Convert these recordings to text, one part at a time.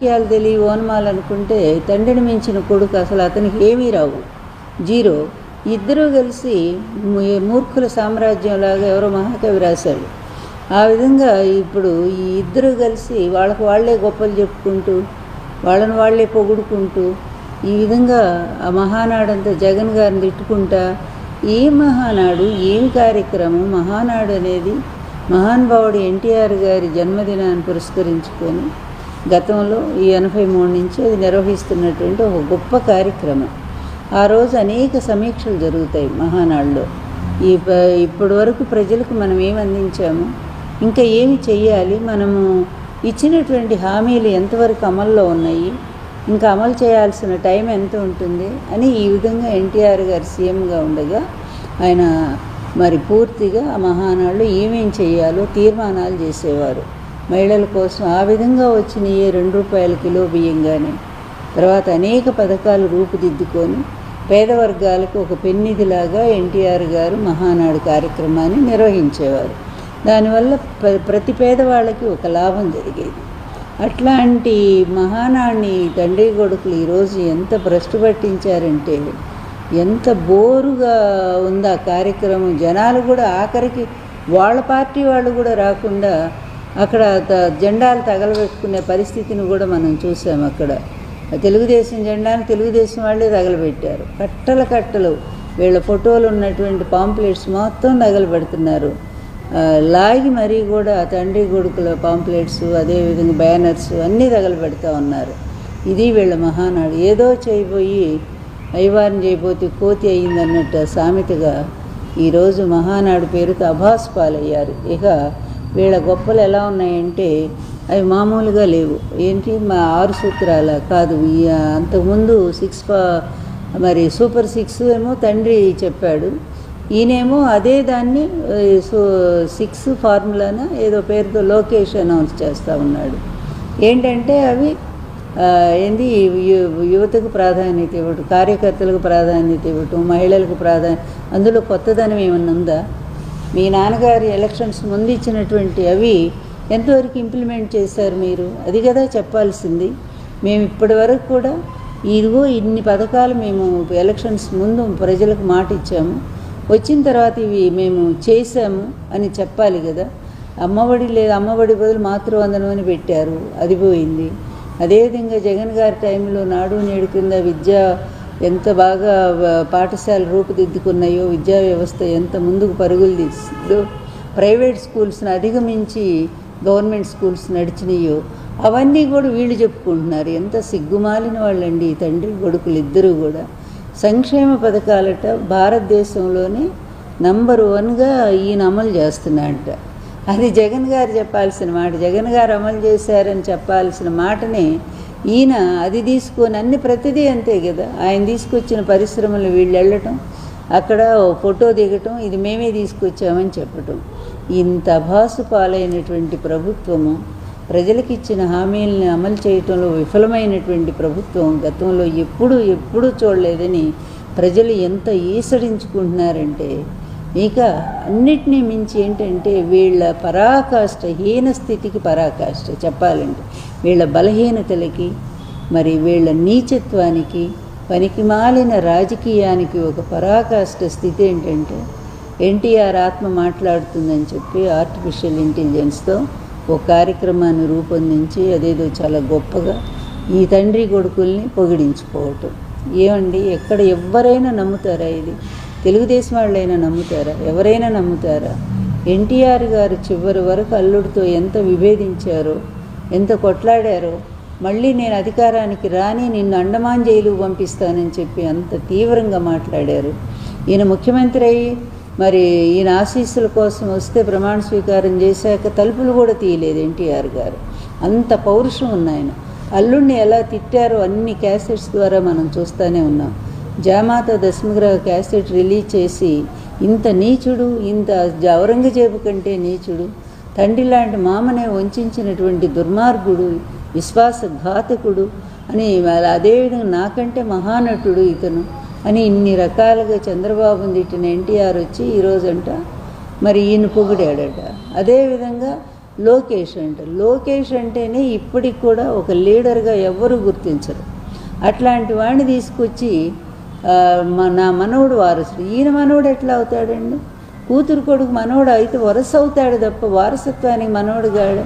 వాక్యాలు తెలియ ఓనమాలనుకుంటే తండ్రిని మించిన కొడుకు అసలు అతనికి ఏమీ రావు. జీరో ఇద్దరూ కలిసి మూర్ఖుల సామ్రాజ్యంలాగా ఎవరో మహాకవి రాశాడు. ఆ విధంగా ఇప్పుడు ఈ ఇద్దరు కలిసి వాళ్ళకు వాళ్ళే గొప్పలు చెప్పుకుంటూ వాళ్ళని వాళ్ళే పొగుడుకుంటూ ఈ విధంగా ఆ మహానాడంతా జగన్ గారిని తిట్టుకుంటా ఏ మహానాడు ఏం కార్యక్రమం మహానాడు అనేది మహానుభావుడు ఎన్టీఆర్ గారి జన్మదినాన్ని పురస్కరించుకొని గతంలో ఈ ఎనభై మూడు నుంచి అది నిర్వహిస్తున్నటువంటి ఒక గొప్ప కార్యక్రమం. ఆ రోజు అనేక సమీక్షలు జరుగుతాయి మహానాడులో. ఈ ప- ఇప్పటి వరకు ప్రజలకు మనం ఏమి అందించాము? ఇంకా ఏమి చెయ్యాలి? మనము ఇచ్చినటువంటి హామీలు ఎంతవరకు అమల్లో ఉన్నాయి? ఇంకా అమలు చేయాల్సిన టైం ఎంత ఉంటుంది? అని ఈ విధంగా ఎన్టీఆర్ గారు సీఎంగా ఉండగా ఆయన మరి పూర్తిగా ఆ మహానాడులో ఏమేం చేయాలో తీర్మానాలు చేసేవారు. మహిళల కోసం ఆ విధంగా వచ్చిన ఏ రెండు రూపాయల కిలో బియ్యం కానీ తర్వాత అనేక పథకాలు రూపుదిద్దుకొని పేద వర్గాలకు ఒక పెన్నిధిలాగా ఎన్టీఆర్ గారు మహానాడు కార్యక్రమాన్ని నిర్వహించేవారు. దానివల్ల ప్ర- ప్రతి పేదవాళ్ళకి ఒక లాభం జరిగేది. అట్లాంటి మహానాడిని తండ్రి కొడుకులు ఈరోజు ఎంత భ్రష్టు పట్టించారంటే ఎంత బోరుగా ఉంది ఆ కార్యక్రమం. జనాలు కూడా ఆఖరికి వాళ్ళ పార్టీ వాళ్ళు కూడా రాకుండా అక్కడ జెండాలు తగలబెట్టుకునే పరిస్థితిని కూడా మనం చూసాం అక్కడ. తెలుగుదేశం జెండాను తెలుగుదేశం వాళ్ళే తగలబెట్టారు. కట్టల కట్టలు. వీళ్ళ ఫోటోలు ఉన్నటువంటి పాంప్లెట్స్ మొత్తం తగలబెడుతున్నారు. లాగి మరీ కూడా తండ్రి కొడుకుల పాంప్లెట్స్ అదేవిధంగా బ్యానర్స్ అన్నీ తగలబెడుతూ ఉన్నారు. ఇది వీళ్ళ మహానాడు. ఏదో చేయబోయి అయ్యవారిని చేయబోతే కోతి అయిందన్నట్టు సామెతగా ఈరోజు మహానాడు పేరుతో అభాస్ పాలయ్యారు. ఇక వీళ్ళ గొప్పలు ఎలా ఉన్నాయంటే అవి మామూలుగా లేవు. ఏంటి? మా ఆరు సూత్రాల కాదు అంతకుముందు సిక్స్ పా మరి సూపర్ సిక్స్ ఏమో తండ్రి చెప్పాడు. ఈయనేమో అదే దాన్ని సో సిక్స్ ఫార్ములాన ఏదో పేరుతో లోకేష్ అనౌన్స్ చేస్తూ ఉన్నాడు. ఏంటంటే అవి ఏంది? యువతకు ప్రాధాన్యత ఇవ్వటం కార్యకర్తలకు ప్రాధాన్యత ఇవ్వటం మహిళలకు ప్రాధాన్యత అందులో కొత్తదనం ఏమన్నా ఉందా? మీ నాన్నగారి ఎలక్షన్స్ ముందు ఇచ్చినటువంటి అవి ఎంతవరకు ఇంప్లిమెంట్ చేశారు మీరు? అది కదా చెప్పాల్సింది. మేము ఇప్పటి వరకు కూడా ఇదిగో ఇన్ని పథకాలు మేము ఎలక్షన్స్ ముందు ప్రజలకు మాట ఇచ్చాము. వచ్చిన తర్వాత ఇవి మేము చేశాము అని చెప్పాలి కదా. అమ్మఒడి లేదు అమ్మఒడి బదులు మాతృవందనం అని పెట్టారు. అది పోయింది. అదేవిధంగా జగన్ గారి టైంలో నాడు నేడు కింద విద్య ఎంత బాగా పాఠశాలలు రూపుదిద్దుకున్నాయో విద్యా వ్యవస్థ ఎంత ముందుకు పరుగులు తీస్తుందో ప్రైవేట్ స్కూల్స్ని అధిగమించి గవర్నమెంట్ స్కూల్స్ నడిచినాయో అవన్నీ కూడా వీళ్ళు చెప్పుకుంటున్నారు. ఎంత సిగ్గుమాలిన వాళ్ళండి ఈ తండ్రి కొడుకులు ఇద్దరూ కూడా. సంక్షేమ పథకాలట భారతదేశంలోనే నంబర్ వన్గా ఈయన అమలు చేస్తున్నాడట. అది జగన్ గారు చెప్పాల్సిన మాట. జగన్ గారు అమలు చేశారని చెప్పాల్సిన మాటని ఈయన అది తీసుకొని అన్ని ప్రతిదీ అంతే కదా. ఆయన తీసుకొచ్చిన పరిశ్రమలు వీళ్ళు వెళ్ళటం అక్కడ ఫోటో దిగటం ఇది మేమే తీసుకొచ్చామని చెప్పటం. ఇంత అభాసు పాలైనటువంటి ప్రభుత్వము ప్రజలకు ఇచ్చిన హామీలను అమలు చేయటంలో విఫలమైనటువంటి ప్రభుత్వం గతంలో ఎప్పుడూ ఎప్పుడూ చూడలేదని ప్రజలు ఎంత ఈసడించుకుంటున్నారంటే ఇక అన్నిటినీ మించి ఏంటంటే వీళ్ళ పరాకాష్ట హీన స్థితికి పరాకాష్ట చెప్పాలంటే. వీళ్ళ బలహీనతలకి మరి వీళ్ళ నీచత్వానికి పనికిమాలిన రాజకీయానికి ఒక పరాకాష్ట స్థితి ఏంటంటే ఎన్టీఆర్ ఆత్మ మాట్లాడుతుందని చెప్పి ఆర్టిఫిషియల్ ఇంటెలిజెన్స్తో ఒక కార్యక్రమాన్ని రూపొందించి అదేదో చాలా గొప్పగా ఈ తండ్రి కొడుకుల్ని పొగిడించుకోవటం. ఏమండి? ఎక్కడ ఎవరైనా నమ్ముతారా ఇది? తెలుగుదేశం వాళ్ళైనా నమ్ముతారా? ఎవరైనా నమ్ముతారా? ఎన్టీఆర్ గారు చివరి వరకు అల్లుడితో ఎంత విభేదించారో ఎంత కొట్లాడారో. మళ్ళీ నేను అధికారానికి రాని నిన్ను అండమాన్ జైలు పంపిస్తానని చెప్పి అంత తీవ్రంగా మాట్లాడారు. ఈయన ముఖ్యమంత్రి అయ్యి మరి ఈయన ఆశీస్సుల కోసం వస్తే ప్రమాణ స్వీకారం చేశాక తలుపులు కూడా తీయలేదు ఎన్టీఆర్ గారు. అంత పౌరుషం ఉన్నాయన అల్లుడిని ఎలా తిట్టారో అన్ని క్యాసెట్స్ ద్వారా మనం చూస్తూనే ఉన్నాం. జామాత దశమగ్రహ క్యాసెట్ రిలీజ్ చేసి ఇంత నీచుడు ఇంత ఔరంగజేబు కంటే నీచుడు తండ్రి లాంటి మామనే వంచినటువంటి దుర్మార్గుడు విశ్వాసఘాతకుడు అని వాళ్ళ అదేవిధంగా నాకంటే మహానటుడు ఇతను అని ఇన్ని రకాలుగా చంద్రబాబుని తిట్టిన ఎన్టీఆర్ వచ్చి ఈరోజంట మరి ఈయన పొగిడాడట. అదేవిధంగా లోకేష్ అంట. లోకేష్ అంటేనే ఇప్పటికి కూడా ఒక లీడర్గా ఎవ్వరూ గుర్తించరు. అట్లాంటి వాడిని తీసుకొచ్చి నా మనవడు వారసుడు. ఈయన మనవుడు ఎట్లా అవుతాడండి? కూతురు కొడుకు మనవడు అయితే వరస అవుతాడు తప్ప వారసత్వానికి మనోడు గాడు.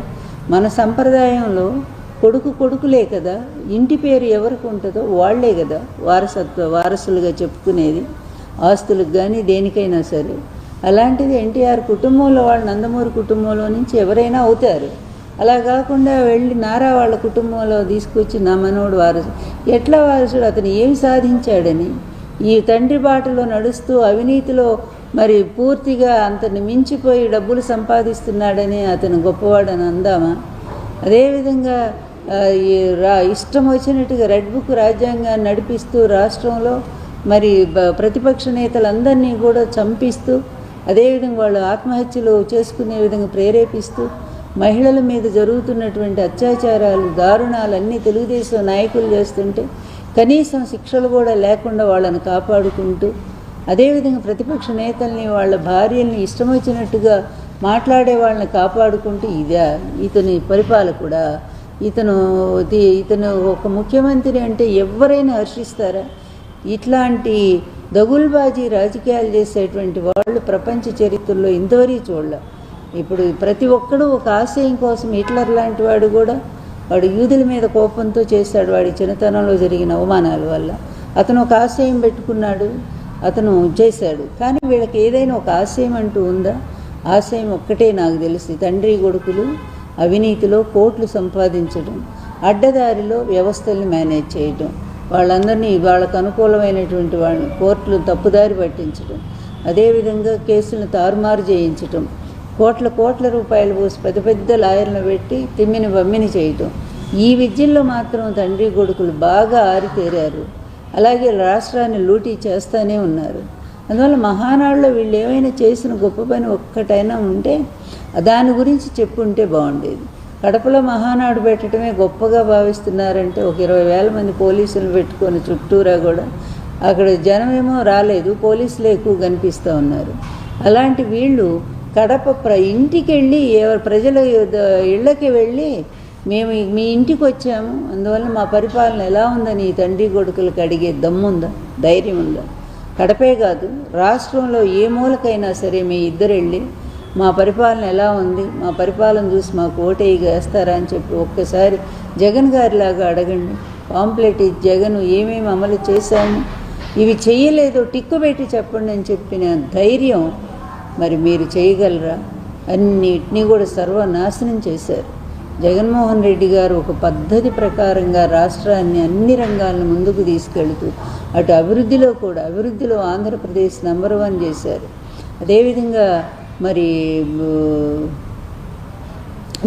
మన సంప్రదాయంలో కొడుకు కొడుకులే కదా. ఇంటి పేరు ఎవరికి ఉంటుందో వాళ్ళే కదా వారసత్వ వారసులుగా చెప్పుకునేది ఆస్తులకు కానీ దేనికైనా సరే. అలాంటిది ఎన్టీఆర్ కుటుంబంలో వాళ్ళు నందమూరి కుటుంబంలో నుంచి ఎవరైనా అవుతారు. అలా కాకుండా వెళ్ళి నారా వాళ్ళ కుటుంబంలో తీసుకొచ్చి నా మనవడు వారసు ఎట్లా వారసుడు? అతను ఏమి సాధించాడని? ఈ తండ్రి బాటలో నడుస్తూ అవినీతిలో మరి పూర్తిగా అంతని మించిపోయి డబ్బులు సంపాదిస్తున్నాడని అతను గొప్పవాడని అందామా? అదేవిధంగా ఈ రా ఇష్టం వచ్చినట్టుగా రెడ్ బుక్ రాజ్యాంగాన్ని నడిపిస్తూ రాష్ట్రంలో మరి ప్రతిపక్ష నేతలందరినీ కూడా చంపిస్తూ అదేవిధంగా వాళ్ళు ఆత్మహత్యలు చేసుకునే విధంగా ప్రేరేపిస్తూ మహిళల మీద జరుగుతున్నటువంటి అత్యాచారాలు దారుణాలు అన్నీ తెలుగుదేశం నాయకులు చేస్తుంటే కనీసం శిక్షలు కూడా లేకుండా వాళ్ళని కాపాడుకుంటూ అదేవిధంగా ప్రతిపక్ష నేతల్ని వాళ్ళ భార్యల్ని ఇష్టం వచ్చినట్టుగా మాట్లాడే వాళ్ళని కాపాడుకుంటూ ఇదా ఇతని పరిపాలకుడా? ఇతను ఇతను ఒక ముఖ్యమంత్రి అంటే ఎవరైనా హర్షిస్తారా? ఇట్లాంటి దగుల్బాజీ రాజకీయాలు చేసేటువంటి వాళ్ళు ప్రపంచ చరిత్రలో ఇంతవరకు చూడాల. ఇప్పుడు ప్రతి ఒక్కడు ఒక ఆశయం కోసం హిట్లర్ లాంటి వాడు కూడా వాడు యూదుల మీద కోపంతో చేశాడు వాడి చిన్నతనంలో జరిగిన అవమానాల వల్ల. అతను ఒక ఆశయం పెట్టుకున్నాడు. అతను చేశాడు. కానీ వీళ్ళకి ఏదైనా ఒక ఆశయం అంటూ ఉందా? ఆశయం ఒక్కటే నాకు తెలిసి. తండ్రి కొడుకులు అవినీతిలో కోట్లు సంపాదించడం అడ్డదారిలో వ్యవస్థల్ని మేనేజ్ చేయడం వాళ్ళందరినీ వాళ్ళకు అనుకూలమైనటువంటి వాళ్ళని కోర్టులు తప్పుదారి పట్టించడం అదేవిధంగా కేసులను తారుమారు చేయించటం కోట్ల కోట్ల రూపాయలు పోసి పెద్ద పెద్ద లాయర్లను పెట్టి తిమ్మిని బమ్మిని చేయటం. ఈ విద్యల్లో మాత్రం తండ్రి కొడుకులు బాగా ఆరితేరారు. అలాగే రాష్ట్రాన్ని లూటీ చేస్తూనే ఉన్నారు. అందువల్ల మహానాడులో వీళ్ళు ఏమైనా చేసిన గొప్ప పని ఒక్కటైనా ఉంటే దాని గురించి చెప్పుంటే బాగుండేది. కడపలో మహానాడు పెట్టడమే గొప్పగా భావిస్తున్నారంటే ఒక ఇరవై వేల మంది పోలీసులు పెట్టుకొని చుట్టూరా కూడా అక్కడ జనమేమో రాలేదు పోలీసులే ఎక్కువ కనిపిస్తూ ఉన్నారు. అలాంటి వీళ్ళు కడప ప్ర ఇంటికి వెళ్ళి ఎవరు ప్రజల ఇళ్ళకి వెళ్ళి మేము మీ ఇంటికి వచ్చాము. అందువల్ల మా పరిపాలన ఎలా ఉందని ఈ తండ్రి కొడుకులకు అడిగే దమ్ముందా ధైర్యం ఉందా? కడపే కాదు రాష్ట్రంలో ఏ మూలకైనా సరే మీ ఇద్దరు వెళ్ళి మా పరిపాలన ఎలా ఉంది? మా పరిపాలన చూసి మాకు ఓటేయి వేస్తారా అని చెప్పి ఒక్కసారి జగన్ గారిలాగా అడగండి. పాంప్లెట్ ఇచ్చి జగన్ ఏమేమి అమలు చేశాము? ఇవి చేయలేదో టిక్కు పెట్టి చెప్పండి అని చెప్పిన ధైర్యం మరి మీరు చేయగలరా? అన్నిటినీ కూడా సర్వనాశనం చేశారు. జగన్మోహన్ రెడ్డి గారు ఒక పద్ధతి ప్రకారంగా రాష్ట్రాన్ని అన్ని రంగాలను ముందుకు తీసుకెళ్తూ అటు అభివృద్ధిలో కూడా అభివృద్ధిలో ఆంధ్రప్రదేశ్ నెంబర్ వన్ చేశారు. అదేవిధంగా మరి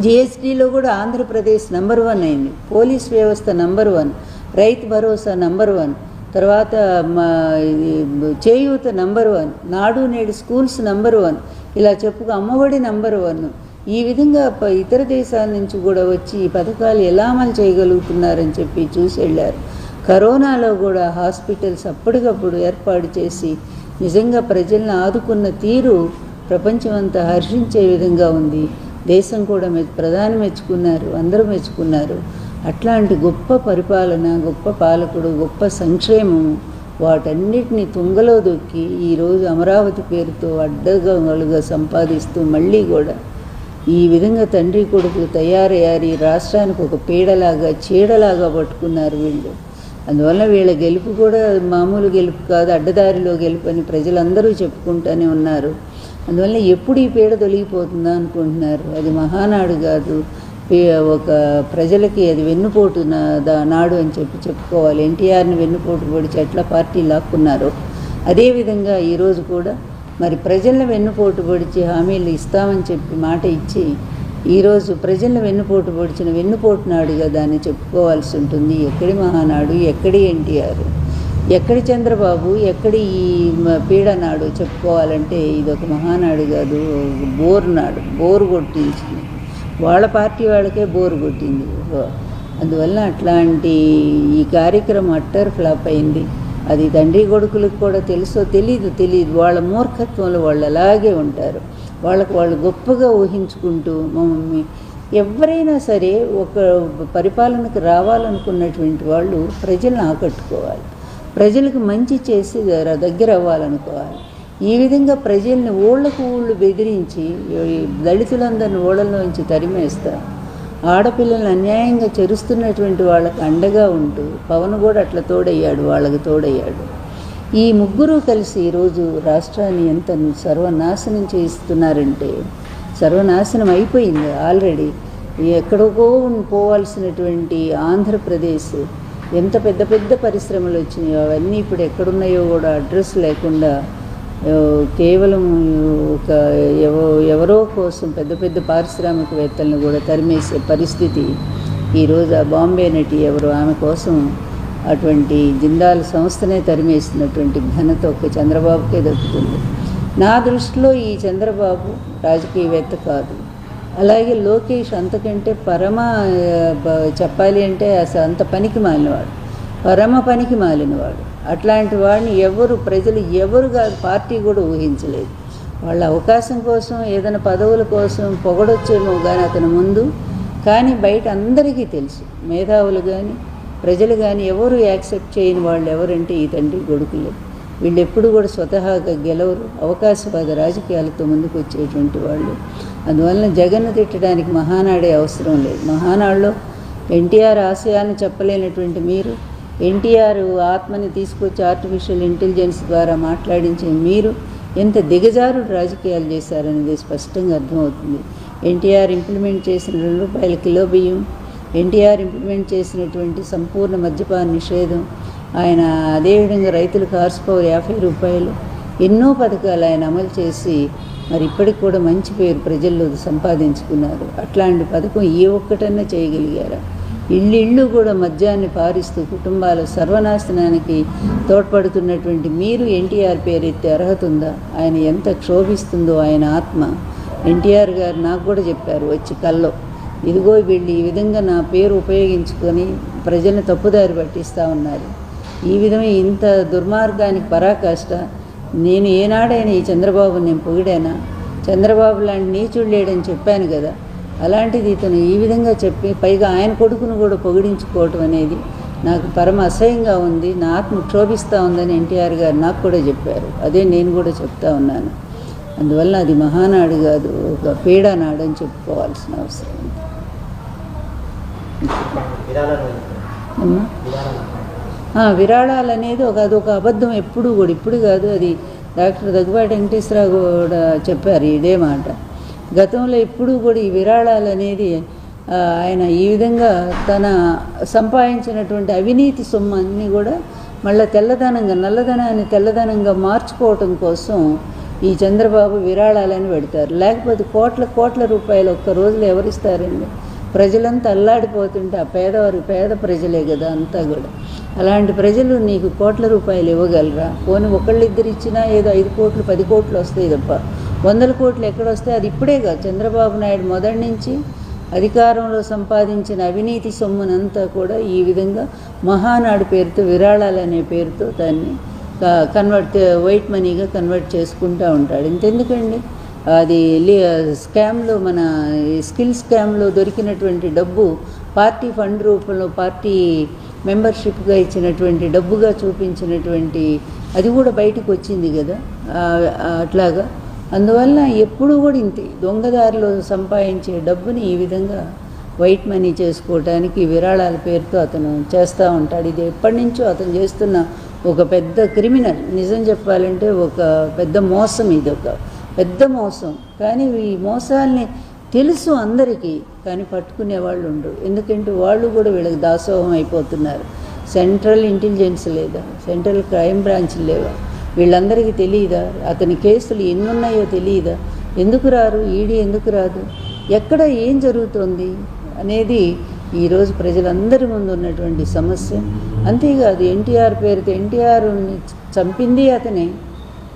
జిఎస్టీలో కూడా ఆంధ్రప్రదేశ్ నెంబర్ వన్ అయింది. పోలీస్ వ్యవస్థ number one Rythu Bharosa number one తర్వాత మా చేయూత నంబర్ వన్ నాడు నేడు స్కూల్స్ నంబర్ వన్ ఇలా చెప్పుకు అమ్మఒడి నంబర్ వన్ ఈ విధంగా ఇతర దేశాల నుంచి కూడా వచ్చి ఈ పథకాలు ఎలా అమలు చేయగలుగుతున్నారని చెప్పి చూసి వెళ్ళారు. కరోనాలో కూడా హాస్పిటల్స్ అప్పటికప్పుడు ఏర్పాటు చేసి నిజంగా ప్రజలను ఆదుకున్న తీరు ప్రపంచమంతా హర్షించే విధంగా ఉంది. దేశం కూడా మె ప్రధాని మెచ్చుకున్నారు అందరూ మెచ్చుకున్నారు. అట్లాంటి గొప్ప పరిపాలన గొప్ప పాలకుడు గొప్ప సంక్షేమము వాటన్నిటిని తుంగలో దొక్కి ఈరోజు అమరావతి పేరుతో అడ్డగలుగా సంపాదిస్తూ మళ్ళీ కూడా ఈ విధంగా తండ్రి కొడుకు తయారయ్యారు. ఈ రాష్ట్రానికి ఒక పీడలాగా చీడలాగా పట్టుకున్నారు వీళ్ళు. అందువల్ల వీళ్ళ గెలుపు కూడా మామూలు గెలుపు కాదు అడ్డదారిలో గెలుపు అని ప్రజలందరూ చెప్పుకుంటూనే ఉన్నారు. అందువల్ల ఎప్పుడు ఈ పీడ తొలగిపోతుందా అనుకుంటున్నారు? అది మహానాడు కాదు. ఒక ప్రజలకి అది వెన్నుపోటు నా- దా- నాడు అని చెప్పి చెప్పుకోవాలి. ఎన్టీఆర్ని వెన్నుపోటు పొడిచి ఎట్లా పార్టీ లాక్కున్నారు. అదేవిధంగా ఈరోజు కూడా మరి ప్రజలను వెన్నుపోటు పొడిచి హామీలు ఇస్తామని చెప్పి మాట ఇచ్చి ఈరోజు ప్రజలను వెన్నుపోటు పొడిచిన వెన్నుపోటు నాడుగా దాన్ని చెప్పుకోవాల్సి ఉంటుంది. ఎక్కడి మహానాడు? ఎక్కడి ఎన్టీఆర్? ఎక్కడి చంద్రబాబు? ఎక్కడి ఈ మ- పీడ నాడు చెప్పుకోవాలంటే ఇది ఒక మహానాడు కాదు బోర్ నాడు బోరు కొట్టించింది. వాళ్ళ పార్టీ వాళ్ళకే బోరు కొట్టింది. అందువల్ల అట్లాంటి ఈ కార్యక్రమం అట్టర్ ఫ్లాప్ అయింది. అది తండ్రి కొడుకులకు కూడా తెలుసో తెలీదు తెలియదు వాళ్ళ మూర్ఖత్వంలో వాళ్ళు అలాగే ఉంటారు. వాళ్ళకు వాళ్ళు గొప్పగా ఊహించుకుంటూ మమ్మల్ని ఎవరైనా సరే ఒక పరిపాలనకు రావాలనుకున్నటువంటి వాళ్ళు ప్రజలను ఆకట్టుకోవాలి. ప్రజలకు మంచి చేసి దగ్గర అవ్వాలనుకోవాలి. ఈ విధంగా ప్రజల్ని ఊళ్ళకు ఊళ్ళు బెదిరించి దళితులందరిని ఊళ్ళలోంచి తరిమేస్తారు. ఆడపిల్లల్ని అన్యాయంగా చెరుస్తున్నటువంటి వాళ్ళకి అండగా ఉంటూ పవన్ కూడా అట్లా తోడయ్యాడు వాళ్ళకి తోడయ్యాడు. ఈ ముగ్గురు కలిసి ఈరోజు రాష్ట్రాన్ని ఎంత సర్వనాశనం చేస్తున్నారంటే సర్వనాశనం అయిపోయింది ఆల్రెడీ. ఎక్కడికో పోవాల్సినటువంటి ఆంధ్రప్రదేశ్ ఎంత పెద్ద పెద్ద పరిశ్రమలు వచ్చినాయో అవన్నీ ఇప్పుడు ఎక్కడున్నాయో కూడా అడ్రస్ లేకుండా కేవలం ఒక ఎవో ఎవరో కోసం పెద్ద పెద్ద పారిశ్రామికవేత్తలను కూడా తరిమేసే పరిస్థితి ఈరోజు ఆ బాంబే నటి ఎవరు ఆమె కోసం అటువంటి జిందాల్ సంస్థనే తరిమేసినటువంటి ఘనత ఒక చంద్రబాబుకే దక్కుతుంది. నా దృష్టిలో ఈ చంద్రబాబు రాజకీయవేత్త కాదు. అలాగే లోకేష్ అంతకంటే పరమ చెప్పాలి అంటే అసలు అంత పనికి మాలినవాడు. పరమ పనికి మాలినవాడు. అట్లాంటి వాడిని ఎవరు ప్రజలు ఎవరు కాదు పార్టీ కూడా ఊహించలేదు. వాళ్ళ అవకాశం కోసం ఏదైనా పదవుల కోసం పొగడొచ్చేమో కానీ అతని ముందు. కానీ బయట అందరికీ తెలుసు. మేధావులు కానీ ప్రజలు కానీ ఎవరు యాక్సెప్ట్ చేయని వాళ్ళు ఎవరంటే ఈ తండ్రి కొడుకులే. వీళ్ళు ఎప్పుడు కూడా స్వతహాగా గెలవరు. అవకాశవాద రాజకీయాలతో ముందుకు వచ్చేటువంటి వాళ్ళు. అందువలన జగన్ను తిట్టడానికి మహానాడే అవసరం లేదు. మహానాడులో ఎన్టీఆర్ ఆశయాలను చెప్పలేనటువంటి మీరు ఎన్టీఆర్ ఆత్మని తీసుకొచ్చి ఆర్టిఫిషియల్ ఇంటెలిజెన్స్ ద్వారా మాట్లాడించే మీరు ఎంత దిగజారుడు రాజకీయాలు చేశారనేది స్పష్టంగా అర్థమవుతుంది. ఎన్టీఆర్ ఇంప్లిమెంట్ చేసిన రెండు రూపాయల కిలో బియ్యం ఎన్టీఆర్ ఇంప్లిమెంట్ చేసినటువంటి సంపూర్ణ మద్యపాన నిషేధం ఆయన అదేవిధంగా రైతులకు హార్స్ పవర్ యాభై రూపాయలు ఎన్నో పథకాలు ఆయన అమలు చేసి మరి ఇప్పటికి కూడా మంచి పేరు ప్రజల్లో సంపాదించుకున్నారు. అట్లాంటి పథకం ఏ ఒక్కటన్నా చేయగలిగారా? ఇల్లు కూడా మద్యాన్ని పారిస్తూ కుటుంబాల సర్వనాశనానికి తోడ్పడుతున్నటువంటి మీరు ఎన్టీఆర్ పేరెత్తే అర్హత ఉందా? ఆయన ఎంత క్షోభిస్తుందో ఆయన ఆత్మ. ఎన్టీఆర్ గారు నాకు కూడా చెప్పారు వచ్చి కల్లో ఇదిగో వీళ్ళు ఈ విధంగా నా పేరు ఉపయోగించుకొని ప్రజల్ని తప్పుదారి పట్టిస్తూ ఉన్నారు. ఈ విధమైన ఇంత దుర్మార్గానికి పరాకాష్ట. నేను ఏనాడైనా ఈ చంద్రబాబుని నేను పొగిడానా? చంద్రబాబు లాంటి నీచుడు లేడని చెప్పాను కదా. అలాంటిది ఇతను ఈ విధంగా చెప్పి పైగా ఆయన కొడుకును కూడా పొగిడించుకోవటం అనేది నాకు పరమ అసహ్యంగా ఉంది నా ఆత్మ క్షోభిస్తూ ఉందని ఎన్టీఆర్ గారు నాకు కూడా చెప్పారు. అదే నేను కూడా చెప్తా ఉన్నాను. అందువల్ల అది మహానాడు కాదు ఒక పీడానాడు అని చెప్పుకోవాల్సిన అవసరం ఉంది. విరాళాలు అనేది ఒక అదొక అబద్ధం ఎప్పుడు కూడా ఇప్పుడు కాదు అది డాక్టర్ దగ్గుబాటి వెంకటేశ్వరరావు కూడా చెప్పారు ఇదే మాట. గతంలో ఎప్పుడూ కూడా ఈ విరాళాలు అనేది ఆయన ఈ విధంగా తన సంపాదించినటువంటి అవినీతి సొమ్ము అన్నీ కూడా మళ్ళీ తెల్లదనంగా నల్లధనాన్ని తెల్లదనంగా మార్చుకోవటం కోసం ఈ చంద్రబాబు విరాళాలని పెడతారు. లేకపోతే కోట్ల కోట్ల రూపాయలు ఒక్క రోజులు ఎవరిస్తారండి? ప్రజలంతా అల్లాడిపోతుంటే ఆ పేదవారు పేద ప్రజలే కదా అంతా కూడా. అలాంటి ప్రజలు నీకు కోట్ల రూపాయలు ఇవ్వగలరా? పోనీ ఒకళ్ళిద్దరు ఇచ్చినా ఏదో ఐదు కోట్లు పది కోట్లు వస్తాయి తప్ప. వందల కోట్లు ఎక్కడొస్తే అది ఇప్పుడే కాదు. చంద్రబాబు నాయుడు మొదటి నుంచి అధికారంలో సంపాదించిన అవినీతి సొమ్మునంతా కూడా ఈ విధంగా మహానాడు పేరుతో విరాళాలు అనే పేరుతో దాన్ని కన్వర్ట్ వైట్ మనీగా కన్వర్ట్ చేసుకుంటూ ఉంటాడు. ఇంతెందుకండి? అది స్కామ్లో మన స్కిల్ స్కామ్లో దొరికినటువంటి డబ్బు పార్టీ ఫండ్ రూపంలో పార్టీ మెంబర్షిప్గా ఇచ్చినటువంటి డబ్బుగా చూపించినటువంటి అది కూడా బయటకు వచ్చింది కదా అట్లాగా అందువల్ల ఎప్పుడూ కూడా ఇంతే. దొంగదారిలో సంపాదించే డబ్బుని ఈ విధంగా వైట్ మనీ చేసుకోవటానికి విరాళాల పేరుతో అతను చేస్తూ ఉంటాడు. ఇది ఎప్పటి నుంచో అతను చేస్తున్న ఒక పెద్ద క్రిమినల్. నిజం చెప్పాలంటే ఒక పెద్ద మోసం ఇది ఒక పెద్ద మోసం. కానీ ఈ మోసాల్ని తెలుసు అందరికీ కానీ పట్టుకునే వాళ్ళు ఉండరు. ఎందుకంటే వాళ్ళు కూడా వీళ్ళకి దాసోహం అయిపోతున్నారు. సెంట్రల్ ఇంటెలిజెన్స్ లేదా సెంట్రల్ క్రైమ్ బ్రాంచ్ లేవా? వీళ్ళందరికీ తెలియదా అతని కేసులు ఎన్నున్నాయో తెలియదా ఎందుకు రారు? ఈడీ ఎందుకు రాదు? ఎక్కడ ఏం జరుగుతోంది? అనేది ఈరోజు ప్రజలందరి ముందు ఉన్నటువంటి సమస్య. అంతేకాదు ఎన్టీఆర్ పేరుతో ఎన్టీఆర్ని చంపింది అతనే.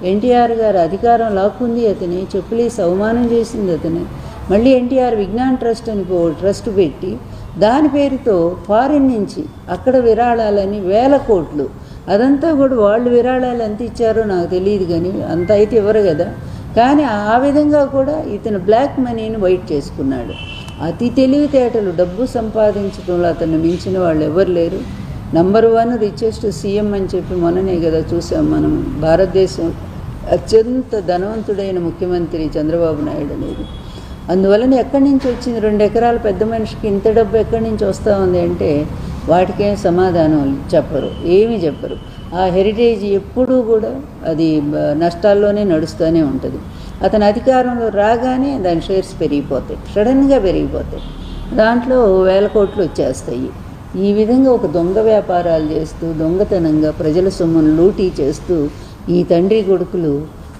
ఎన్టీఆర్ గారు అధికారం లాక్కుంది అతనే. చెప్పులేసి అవమానం చేసింది అతనే. మళ్ళీ ఎన్టీఆర్ విజ్ఞాన్ ట్రస్ట్ అని ఓ ట్రస్ట్ పెట్టి దాని పేరుతో ఫారిన్ నుంచి అక్కడ విరాళాలని వేల కోట్లు అదంతా కూడా వాళ్ళు విరాళాలు ఎంత ఇచ్చారో నాకు తెలియదు కానీ అంత అయితే ఇవ్వరు కదా. కానీ ఆ విధంగా కూడా ఇతను బ్లాక్ మనీని వైట్ చేసుకున్నాడు. అతి తెలివితేటలు డబ్బు సంపాదించడంలో అతన్ని మించిన వాళ్ళు ఎవరు లేరు. నంబర్ వన్ రిచెస్ట్ సీఎం అని చెప్పి మొన్ననే కదా చూసాం మనం. భారతదేశం అత్యంత ధనవంతుడైన ముఖ్యమంత్రి చంద్రబాబు నాయుడు అనేది. అందువలన ఎక్కడి నుంచి వచ్చింది? రెండు ఎకరాల పెద్ద మనిషికి ఇంత డబ్బు ఎక్కడి నుంచి వస్తూ ఉంది అంటే వాటికేం సమాధానం చెప్పరు ఏమీ చెప్పరు. ఆ హెరిటేజ్ ఎప్పుడూ కూడా అది నష్టాల్లోనే నడుస్తూనే ఉంటుంది. అతను అధికారంలో రాగానే దాని షేర్స్ పెరిగిపోతాయి సడన్గా పెరిగిపోతాయి. దాంట్లో వేల కోట్లు వచ్చేస్తాయి. ఈ విధంగా ఒక దొంగ వ్యాపారాలు చేస్తూ దొంగతనంగా ప్రజల సొమ్మును లూటీ చేస్తూ ఈ తండ్రి కొడుకులు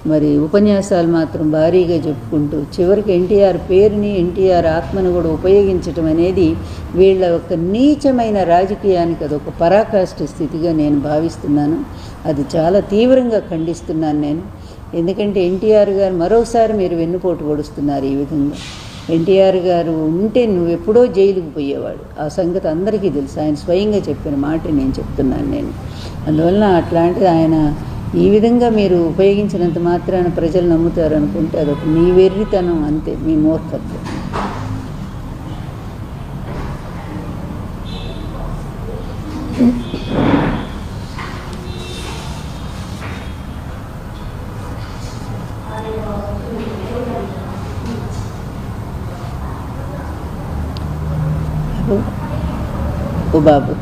మరి ఉపన్యాసాలు మాత్రం భారీగా చెప్పుకుంటూ చివరికి ఎన్టీఆర్ పేరుని ఎన్టీఆర్ ఆత్మను కూడా ఉపయోగించటం అనేది వీళ్ళ యొక్క నీచమైన రాజకీయానికి అదొక పరాకాష్ఠ స్థితిగా నేను భావిస్తున్నాను. అది చాలా తీవ్రంగా ఖండిస్తున్నాను నేను. ఎందుకంటే ఎన్టీఆర్ గారు మరోసారి మీరు వెన్నుపోటు పొడుస్తున్నారు ఈ విధంగా. ఎన్టీఆర్ గారు ఉంటే నువ్వు ఎప్పుడో జైలుకు పోయేవాడు. ఆ సంగతి అందరికీ తెలుసు. ఆయన స్వయంగా చెప్పిన మాట నేను చెప్తున్నాను నేను. అందువలన అట్లాంటిది ఆయన ఈ విధంగా మీరు ఉపయోగించినంత మాత్రాన ప్రజలు నమ్ముతారు అనుకుంటే అదొక మీ వెర్రితనం అంతే మీ మూర్ఖత్వం. ఓ బాబు.